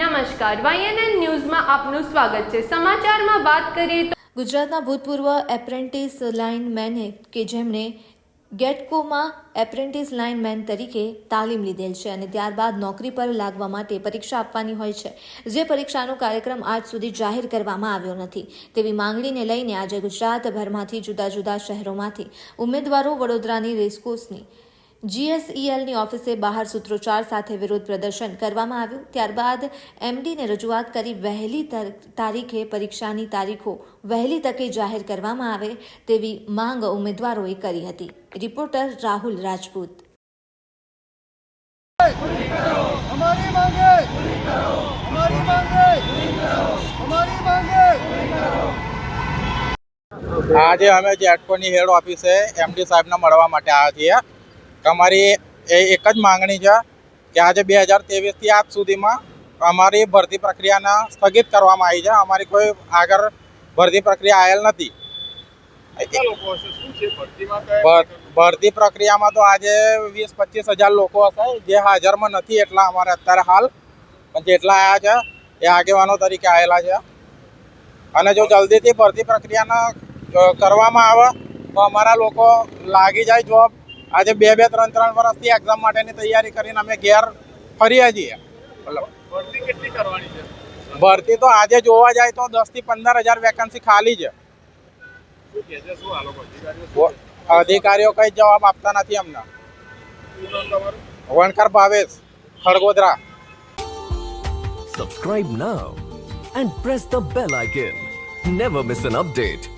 નમસ્કાર વાયએનએન ન્યૂઝમાં આપનું સ્વાગત છે. સમાચારમાં વાત કરીએ તો ગુજરાતના ભૂતપૂર્વ એપ્રેન્ટિસ લાઇનમેને કે જેમણે ગેટકોમાં એપ્રેન્ટિસ લાઇનમેન તરીકે તાલીમ લીધેલ છે અને ત્યારબાદ નોકરી પર લાગવા માટે પરીક્ષા આપવાની હોય છે. જે પરીક્ષાનો કાર્યક્રમ આજ સુધી જાહેર કરવામાં આવ્યો નથી. તેવી માંગણીને લઈને આજે ગુજરાતભરમાંથી જુદા જુદા શહેરોમાંથી ઉમેદવારો વડોદરાની રેસકોર્સની જીએસઈએલની ઓફિસે બહાર સૂત્રોચ્ચાર સાથે વિરોધ પ્રદર્શન કરવામાં આવ્યું. ત્યારબાદ એમડીને રજૂઆત કરી વહેલી તારીખે પરીક્ષાની તારીખો વહેલી તકે જાહેર કરવામાં આવે તેવી માંગ ઉમેદવારોએ કરી હતી. રિપોર્ટર રાહુલ રાજપૂત. અમારી આજે અમે જે હેડ ઓફિસે એમડી સાહેબને મળવા માટે આવ્યા છીએ. અમારી એ એક જ માંગણી છે કે આજે બે હજાર ત્રેવીસથી આજ સુધીમાં અમારી ભરતી પ્રક્રિયાને સ્થગિત કરવામાં આવી છે. અમારી કોઈ આગળ ભરતી પ્રક્રિયા આવેલ નથી. ભરતી પ્રક્રિયામાં તો આજે વીસ પચીસ હજાર લોકો હશે જે હાજરમાં નથી એટલા અમારે અત્યારે હાલ. પણ જેટલા આવ્યા છે એ આગેવાનો તરીકે આવેલા છે. અને જો જલ્દીથી ભરતી પ્રક્રિયાના કરવામાં આવે તો અમારા લોકો લાગી જાય જોબ આજે બે બે ત્રણ ત્રણ વર્ષથી એક્ઝામ માટેની તૈયારી કરીને અમે ઘેર ફરીએ છીએ. ભરતી કેટલી કરવાની છે? ભરતી તો આજે જોવા જાય તો દસથી પંદર હજાર વેકન્સી ખાલી છે. શું કહે છે? શું આ લોકો અધિકારીઓ કઈ જવાબ આપતા નથી અમને. Vankar Bhavesh Khadgodara. Subscribe now and press the bell icon never miss an update.